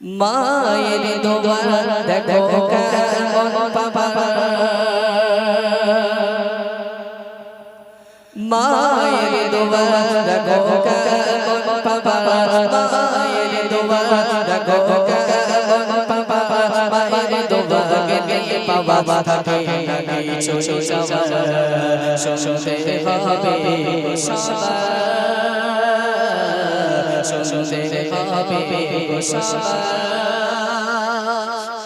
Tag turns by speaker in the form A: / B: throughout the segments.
A: মায়ের দোয়া দেখো কেমন পাবা মায়ের দোয়া দেখো কেমন পাবা মায়ের দোয়া দেখো মায়ের দোয়া গেলে পাবা থাকে নাকি ছোট যাওয়া শুনতে হবে সবা শুনতে হবে সবা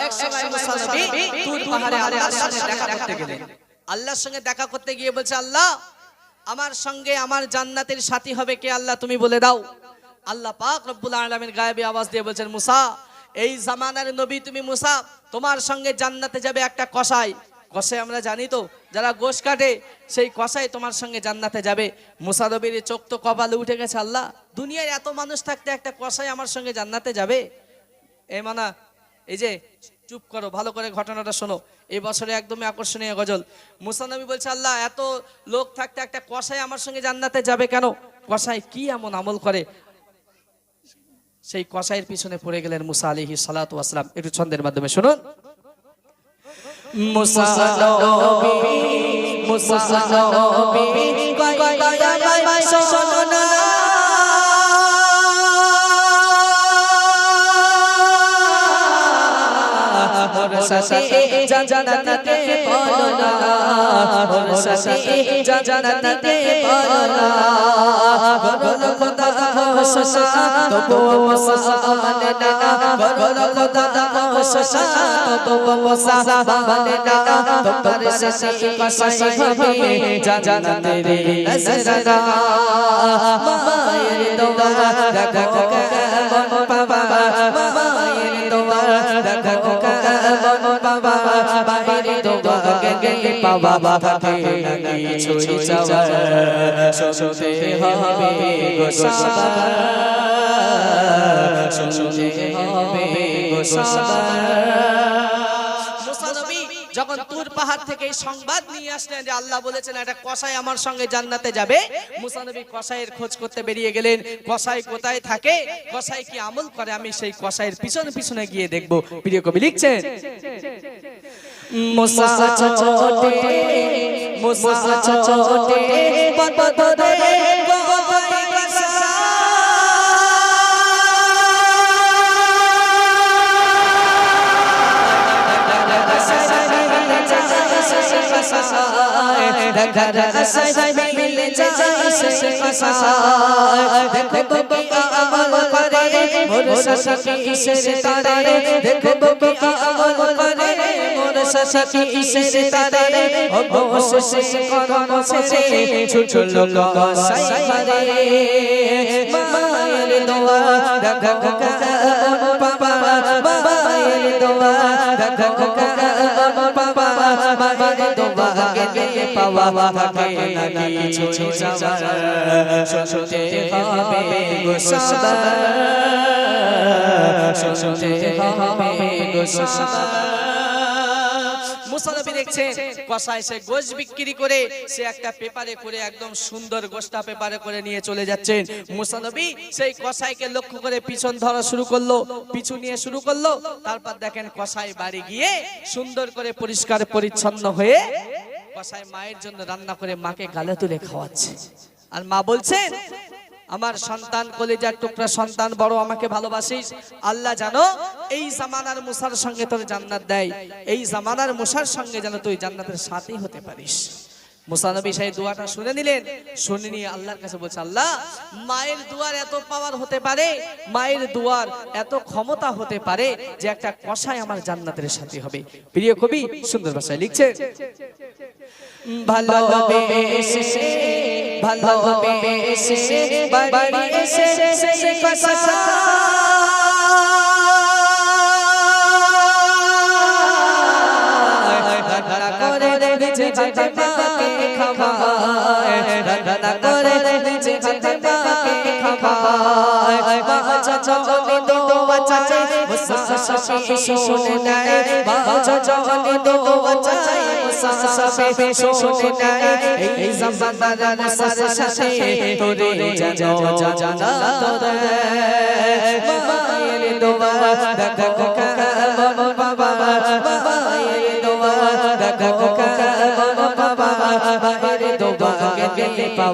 B: এক সময় মুসা নবী তুর পাহাড়ে আল্লাহর সঙ্গে দেখা করতে গেলেন। আল্লাহর সঙ্গে দেখা করতে গিয়ে বলছে আল্লাহ আমার সঙ্গে আমার জান্নাতের সাথী হবে কে? আল্লাহ তুমি বলে দাও। আল্লাহ পাক রব্বুল আলামিন গায়েবী আওয়াজ দিয়ে বলছেন মুসা এই জামানার নবী তুমি মুসা তোমার সঙ্গে জান্নাতে যাবে একটা কসাই। কষাই আমরা জানি তো যারা গোশ কাটে সেই কষাই তোমার সঙ্গে জান্নাতে যাবে। মুসা নবীর চোখ তো কপালে উঠে গেছে আল্লাহ। দুনিয়ায় এত মানুষ থাকতে একটা কষাই আমার সঙ্গে জান্নাতে যাবে? এ মানা, এই যে, চুপ করো, ভালো করে ঘটনাটা শোনো। এই বছরে একদমই আকর্ষণীয় গজল। মুসানবী বলছে, আল্লাহ, এত লোক থাকতে একটা কসাই আমার সঙ্গে জান্নাতে যাবে কেন? কসাই কি এমন আমল করে? সেই কসাইয়ের পিছনে পড়ে গেলেন মুসা আলিহি সালাতু আসলাম একটু ছন্দের মাধ্যমে শুনুন।
A: মুসা মুসা সাথে জান্নাতে বলো না মোর সাথে জান্নাতে বলো না বলো খোদা খোসা তো মুসা মানে না বলো খোদা খোসা তো মুসা মানে না তোমার সাথে কসাই হবে জান্নাতে রে নজরা মায়ের দোয়া রাখো কেমন বাবা মায়ের দোয়া রাখো সাবা
B: যখন তুর পাহাড় থেকে সংবাদ নিয়ে আসলেন যে আল্লাহ বলেছেন একটা কসাই আমার সঙ্গে জান্নাতে যাবে। মুসা নবী কসাইয়ের খোঁজ করতে বেরিয়ে গেলেন। কসাই কোথায় থাকে? কসাই কি আমল করে? আমি সেই কসাইয়ের পিছনে পিছনে গিয়ে দেখব। প্রিয় কবি লিখছেন?
A: মুসা ছোটে মুসা ছোটে গোপাই গসা। দেখো সসকি ইসে তারে দেখো কি আমল করে মোর সসকি ইসে তারে অবশেষ করম সে ছোট হবে গো সাবা শুনতে সাবা
B: মুসা নবী দেখছেন কসাই সে গোশ বিক্রি করে সে একটা পেপারে করে একদম সুন্দর গোশটা পেপারে করে নিয়ে চলে যাচ্ছেন। মুসা সেই কসাইকে লক্ষ্য করে পিছন ধরা শুরু করল, পিছু নিয়ে শুরু করল, তারপর দেখেন কসাই বাড়ি গিয়ে সুন্দর করে পরিষ্কার পরিচ্ছন্ন হয়ে কসাই মায়ের জন্য রান্না করে মাকে গালে তুলে খাওয়াচ্ছে। আর মা বলছেন আমার সন্তান কলেজার টুকরা সন্তান বড়, আমাকে ভালোবাসিস? আল্লাহ জানো, এই জামানার মুসার সঙ্গে তোর জান্নাত দেয়। এই জামানার মুসার সঙ্গে যেন তুই জান্নাতের সাথী হতে পারিস। মুসা নবী সেই দোয়াটা শুনে নিলেন শুনে নিয়ে আল্লাহর কাছে বলছে আল্লাহ মায়ের দুয়ার এত পাওয়ার হতে পারে মায়ের দুয়ার এত ক্ষমতা হতে পারে যে একটা কষাই আমার জান্নাতের সাথী হবে প্রিয় কবি সুন্দর ভাষায় লিখছে
A: ভালোবেসে ভালোবেসে বাড়ি এসে কসা রান্না করে নিজে হাতে মাকে খাওয়ায় রান্না করে নিজে হাতে মাকে খাওয়ায় মা চচনি দো বাচ্চা মুসা সবে শুনে নেয় মা চচনি দো বাচ্চা মুসা সবে শুনে নেয় এই জামানার মুসার সাথে তোরে জানো জানা তোরে মায়ের দোয়া দোয়া দেখো কেমন বাবা মায়ের দোয়া দেখো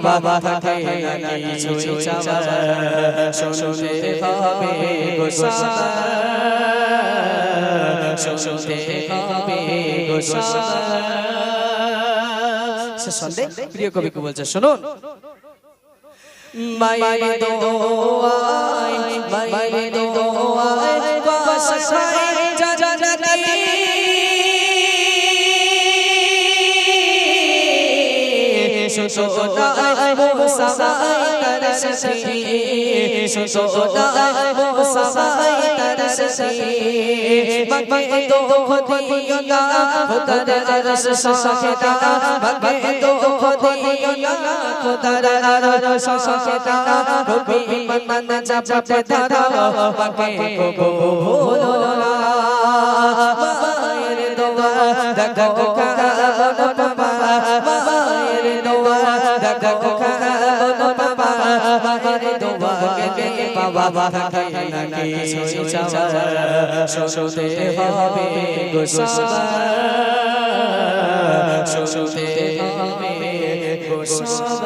A: পাওয়া থাকে না কিছু চাওয়া। শুনতে হবে গোসা শুনতে হবে গোসা
B: সে প্রিয় কবিকে বলছে শুনুন।
A: মাই দোয়াই সুসোদাই মোসাই তরসি সুসোদাই মোসাই তরসি মগে তো খদিও না আরশ সাকেতা মগে তো খদিও না আরশ সাকেতা কবি মন জপতে ধরা মগে কো না মায়ের দোয়া দেখো কাবন থাকে চাওয়া শুনতে হবে গোসা শুনতে হবে গোসা